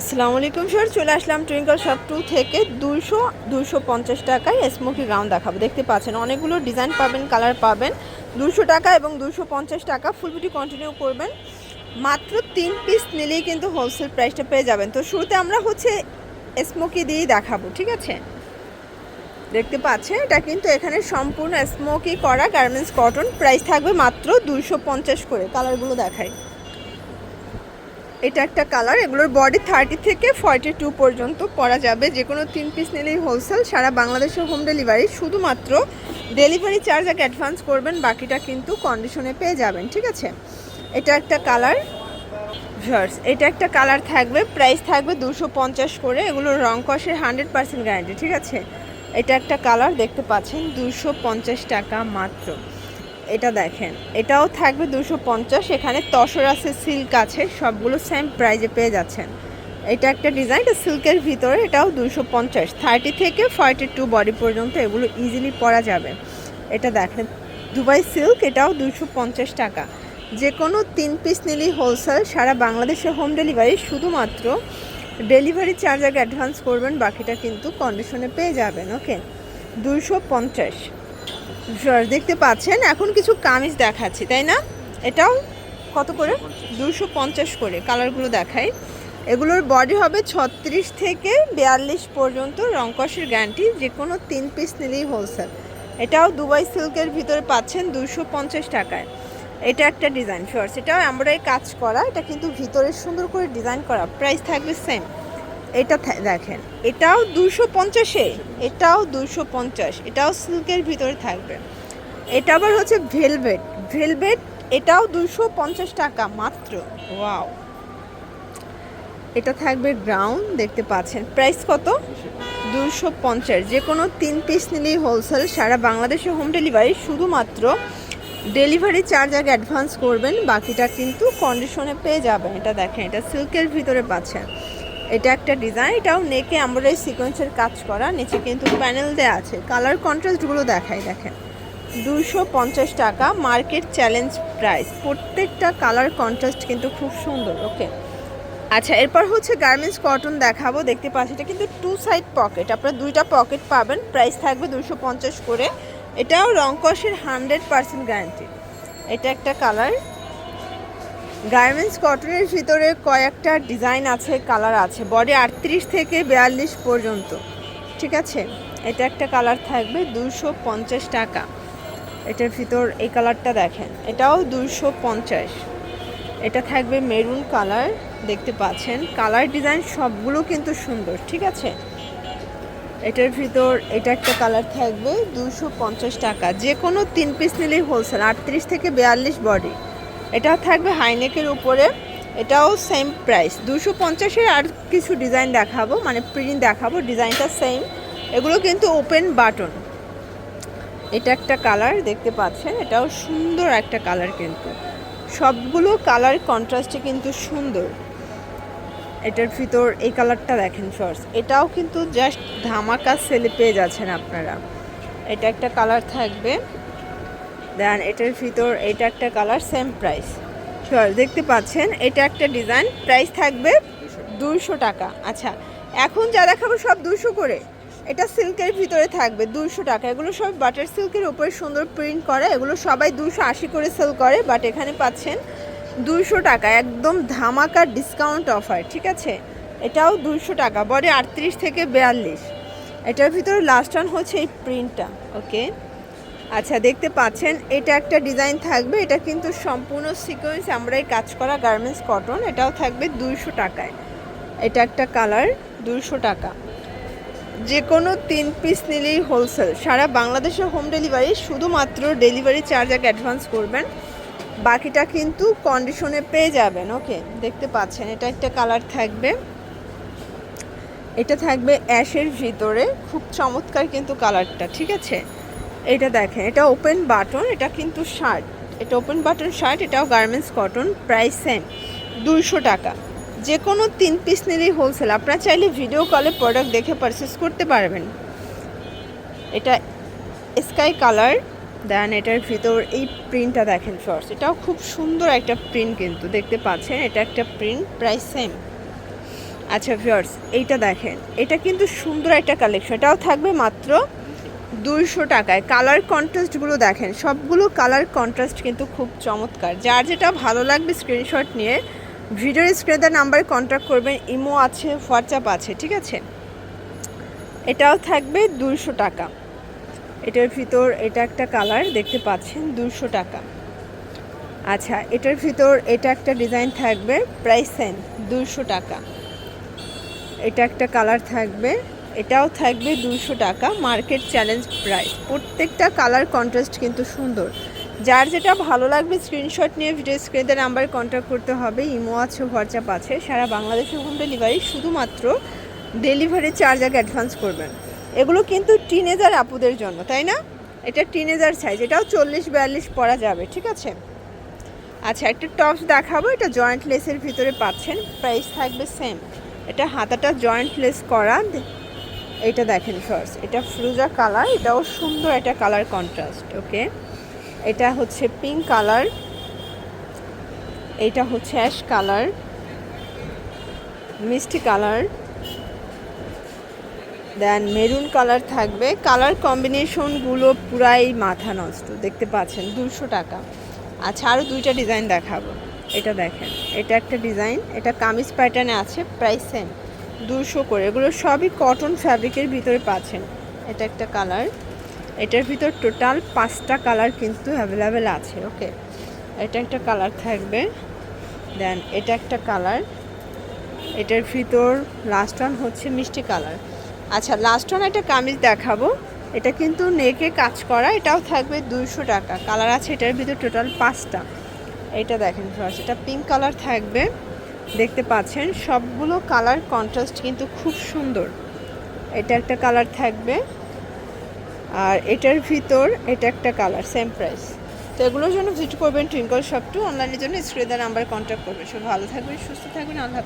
আসসালামু আলাইকুম স্যার চলে আসলাম টুইঙ্কল শপ টু থেকে দুশো দুশো পঞ্চাশ টাকায় স্মোকি গাউন দেখাবো। দেখতে পাচ্ছেন, অনেকগুলো ডিজাইন পাবেন কালার পাবেন। দুশো টাকা এবং দুশো পঞ্চাশ টাকা ফুল ভিডিও কন্টিনিউ করবেন। মাত্র তিন পিস নিলেই কিন্তু হোলসেল প্রাইসটা পেয়ে যাবেন। তো শুরুতে আমরা হচ্ছে স্মোকি দিয়েই দেখাবো, ঠিক আছে? দেখতে পাচ্ছেন, এটা কিন্তু এখানে সম্পূর্ণ স্মোকি করা গার্মেন্টস কটন প্রাইস থাকবে মাত্র দুশো পঞ্চাশ করে। কালারগুলো দেখাই। এটা একটা কালার, এগুলোর বডি থার্টি থেকে ফর্টি টু পর্যন্ত পরা যাবে। যে কোনো তিন পিস নিলেই হোলসেল সারা বাংলাদেশের হোম ডেলিভারি শুধুমাত্র ডেলিভারি চার্জ আগে অ্যাডভান্স করবেন, বাকিটা কিন্তু কন্ডিশনে পেয়ে যাবেন, ঠিক আছে? এটা একটা কালার ভিউয়ার্স এটা একটা কালার থাকবে প্রাইস থাকবে দুশো পঞ্চাশ করে, এগুলো রং কষের হান্ড্রেড পার্সেন্ট গ্যারান্টি ঠিক আছে? এটা একটা কালার দেখতে পাচ্ছেন, দুশো পঞ্চাশ টাকা মাত্র। এটা দেখেন, এটাও থাকবে দুশো পঞ্চাশ, এখানে তসর আছে সিল্ক আছে, সবগুলো সেম প্রাইজে পেয়ে যাচ্ছেন। এটা একটা ডিজাইন এটা সিল্কের ভিতরে, এটাও দুশো পঞ্চাশ। থার্টি থেকে ফর্টি টু বডি পর্যন্ত এগুলো ইজিলি পরা যাবে। এটা দেখেন দুবাই সিল্ক এটাও দুশো পঞ্চাশ টাকা। যে কোনো তিন পিস নিলেই হোলসেল সারা বাংলাদেশে হোম ডেলিভারি শুধুমাত্র ডেলিভারি চার্জ আগে অ্যাডভান্স করবেন, বাকিটা কিন্তু কন্ডিশনে পেয়ে যাবেন ওকে দুশো পঞ্চাশ। দেখতে পাচ্ছেন, এখন কিছু কামিজ দেখাচ্ছি, তাই না? এটাও কত করে? দুশো পঞ্চাশ করে, কালারগুলো দেখাই। এগুলোর বডি হবে ছত্রিশ থেকে বিয়াল্লিশ পর্যন্ত রংকসের গ্যারান্টি যে কোনো তিন পিস নিলেই হোলসেল এটাও দুবাই সিল্কের ভিতরে পাচ্ছেন দুশো পঞ্চাশ টাকায়। এটা একটা ডিজাইন ফিওর্স এটাও এমব্রয়ডারি কাজ করা, এটা কিন্তু ভিতরে সুন্দর করে ডিজাইন করা প্রাইস থাকবে সেম এটা দেখেন, এটাও দুশো পঞ্চাশে, এটাও দুশো পঞ্চাশ, এটাও সিল্কের ভিতরে থাকবে। এটা আবার হচ্ছে ভেলভেট ভেলভেট এটাও দুশো পঞ্চাশ টাকা মাত্র, ওয়াও। এটা থাকবে গ্রাউন্ড দেখতে পাচ্ছেন, প্রাইস কত? দুশো পঞ্চাশ যে কোনো তিন পিস নিলেই হোলসেল, সারা বাংলাদেশে হোম ডেলিভারি শুধুমাত্র ডেলিভারি চার্জ আগে অ্যাডভান্স করবেন, বাকিটা কিন্তু কন্ডিশনে পেয়ে যাবেন। এটা দেখেন, এটা সিল্কের ভিতরে পাচ্ছেন। এটা একটা ডিজাইন এটাও নেকে আমরা সিকোয়েন্সের কাজ করা, নিচে কিন্তু প্যানেল দেওয়া আছে। কালার কন্ট্রাস্টগুলো দেখাই, দেখেন। দুশো পঞ্চাশ টাকা মার্কেট চ্যালেঞ্জ প্রাইস প্রত্যেকটা কালার কন্ট্রাস্ট কিন্তু খুব সুন্দর ওকে আচ্ছা এরপর হচ্ছে গার্মেন্টস কটন দেখাবো, দেখতে পাচ্ছি এটা কিন্তু টু সাইড পকেট আপনারা দুইটা পকেট পাবেন প্রাইস থাকবে দুশো পঞ্চাশ করে। এটাও রংকসের হান্ড্রেড পার্সেন্ট গ্যারান্টি এটা একটা কালার গার্মেন্টস কটনের ভিতরে কয়েকটা ডিজাইন আছে, কালার আছে। বডি আটত্রিশ থেকে বিয়াল্লিশ পর্যন্ত। ঠিক আছে? এটা একটা কালার থাকবে দুশো পঞ্চাশ টাকা। এটার ভিতর এই কালারটা দেখেন, এটাও দুশো পঞ্চাশ। এটা থাকবে মেরুন কালার, দেখতে পাচ্ছেন। কালার ডিজাইন সবগুলো কিন্তু সুন্দর, ঠিক আছে? এটার ভিতর এটা একটা কালার থাকবে দুশো পঞ্চাশ টাকা। যে কোনো তিন পিস নিলেই হোলসেল আটত্রিশ থেকে বিয়াল্লিশ বডি এটাও থাকবে হাইনেকের উপরে। এটাও সেম প্রাইস দুশো পঞ্চাশের আর কিছু ডিজাইন দেখাবো মানে প্রিন্ট দেখাবো ডিজাইনটা সেম এগুলো কিন্তু ওপেন বাটন এটা একটা কালার দেখতে পাচ্ছেন, এটাও সুন্দর একটা কালার কিন্তু। সবগুলো কালার কন্ট্রাস্টে কিন্তু সুন্দর। এটার ভিতর এই কালারটা দেখেন ফার্স্ট এটাও কিন্তু জাস্ট ধামাকা সেলে পেয়ে যাচ্ছেন আপনারা। এটা একটা কালার থাকবে। দেন এটার ভিতর এটা একটা কালার সেম প্রাইস শিওর দেখতে পাচ্ছেন, এটা একটা ডিজাইন প্রাইস থাকবে দুশো টাকা। আচ্ছা এখন যা দেখাবো সব দুশো করে। এটা সিল্কের ভিতরে থাকবে দুশো টাকা। এগুলো সব বাটার সিল্কের উপরে সুন্দর প্রিন্ট করে। এগুলো সবাই দুশো আশি করে সেল করে বাট এখানে পাচ্ছেন দুশো টাকা। একদম ধামাকা ডিসকাউন্ট অফার ঠিক আছে? এটাও দুশো টাকা। বডি আটত্রিশ থেকে বিয়াল্লিশ। এটার ভিতরে লাস্ট ওয়ান হচ্ছে এই প্রিন্টটা ওকে আচ্ছা দেখতে পাচ্ছেন, এটা একটা ডিজাইন থাকবে, এটা কিন্তু সম্পূর্ণ সিকোয়েন্স আমরাই কাজ করা গার্মেন্টস কটন এটাও থাকবে দুইশো টাকায়। এটা একটা কালার দুইশো টাকা। যে কোনো তিন পিস নিলেই হোলসেল সারা বাংলাদেশে হোম ডেলিভারি শুধুমাত্র ডেলিভারি চার্জ এক অ্যাডভান্স করবেন, বাকিটা কিন্তু কন্ডিশনে পেয়ে যাবেন ওকে দেখতে পাচ্ছেন, এটা একটা কালার থাকবে। এটা থাকবে অ্যাশের ভিতরে, খুব চমৎকার কিন্তু কালারটা ঠিক আছে? এটা দেখেন, এটা ওপেন বাটন এটা কিন্তু শার্ট এটা ওপেন বাটন শার্ট এটাও গার্মেন্টস কটন প্রাইস সেম দুইশো টাকা। যে কোনো তিন পিস নিলেই হোলসেল আপনারা চাইলে ভিডিও কলে প্রোডাক্ট দেখে পারচেস করতে পারবেন। এটা স্কাই কালার দেন এটার ভিতর এই প্রিন্টটা দেখেন ফার্স্ট এটাও খুব সুন্দর একটা প্রিন্ট কিন্তু, দেখতে পাচ্ছেন? এটা একটা প্রিন্ট প্রাইস সেম আচ্ছা ভিউয়ার্স এইটা দেখেন। এটা কিন্তু সুন্দর একটা কালেকশন এটাও থাকবে মাত্র দুইশো টাকায় কালার কন্ট্রাস্টগুলো দেখেন, সবগুলো কালার কন্ট্রাস্ট কিন্তু খুব চমৎকার। যার যেটা ভালো লাগবে স্ক্রিনশট নিয়ে, ভিডিওর স্ক্রিনের নাম্বারে কন্ট্যাক্ট করবেন, ইমো আছে হোয়াটসঅ্যাপ আছে, ঠিক আছে? এটাও থাকবে দুইশো টাকা। এটার ভিতর এটা একটা কালার দেখতে পাচ্ছেন দুশো টাকা। আচ্ছা এটার ভিতর এটা একটা ডিজাইন থাকবে প্রাইস সেম দুশো টাকা। এটা একটা কালার থাকবে এটাও থাকবে দুশো টাকা মার্কেট চ্যালেঞ্জ প্রাইস। প্রত্যেকটা কালার কন্ট্রাস্ট কিন্তু সুন্দর। যার যেটা ভালো লাগবে স্ক্রিনশট নিয়ে ভিডিও স্ক্রিনে নাম্বারে কন্ট্যাক্ট করতে হবে। ইমো আছে হোয়াটসঅ্যাপ আছে। সারা বাংলাদেশে হোম ডেলিভারি শুধুমাত্র ডেলিভারি চার্জ আগে অ্যাডভান্স করবেন। এগুলো কিন্তু টিনেজার আপুদের জন্য, তাই না? এটা টিনেজার সাইজ এটাও চল্লিশ বিয়াল্লিশ পরা যাবে, ঠিক আছে? আচ্ছা একটা টপস দেখাবো। এটা জয়েন্ট লেসের ভিতরে পাচ্ছেন। প্রাইস থাকবে সেম এটা হাতাটা জয়েন্ট লেস করা। এটা দেখেন ফার্স্ট এটা ফ্রুজা কালার, এটাও সুন্দর একটা কালার কন্ট্রাস্ট ওকে এটা হচ্ছে পিঙ্ক কালার, এটা হচ্ছে অ্যাশ কালার, মিষ্টি কালার দেন মেরুন কালার থাকবে। কালার কম্বিনেশনগুলো পুরাই মাথা নষ্ট, দেখতে পাচ্ছেন দুশো টাকা। আচ্ছা আরও দুইটা ডিজাইন দেখাবো। এটা দেখেন, এটা একটা ডিজাইন এটা কামিজ প্যাটার্নে আছে প্রাইস সেম দুশো করে। এগুলো সবই কটন ফ্যাব্রিকের ভিতরে পাচ্ছেন। এটা একটা কালার এটার ভিতর টোটাল পাঁচটা কালার কিন্তু অ্যাভেলেবেল আছে ওকে এটা একটা কালার থাকবে। দেন এটা একটা কালার এটার ভিতর লাস্ট ওয়ান হচ্ছে মিষ্টি কালার আচ্ছা লাস্ট ওয়ান একটা কামিজ দেখাবো। এটা কিন্তু নেকে কাজ করা, এটাও থাকবে দুইশো টাকা। কালার আছে এটার ভিতর টোটাল পাঁচটা। এটা দেখেন ফার্স্ট এটা পিঙ্ক কালার থাকবে। দেখতে পাচ্ছেন, সবগুলো কালার কন্ট্রাস্ট কিন্তু খুব সুন্দর। এটা একটা কালার থাকবে, আর এটার ভিতর এটা একটা কালার সেম প্রাইস তো এগুলোর জন্য ভিজিট করবেন টুইঙ্কল শপ টু অনলাইনের জন্য স্ক্রিনের নাম্বার কন্ট্যাক্ট করবেন। সব ভালো থাকবেন, সুস্থ থাকবেন, আল্লাহ।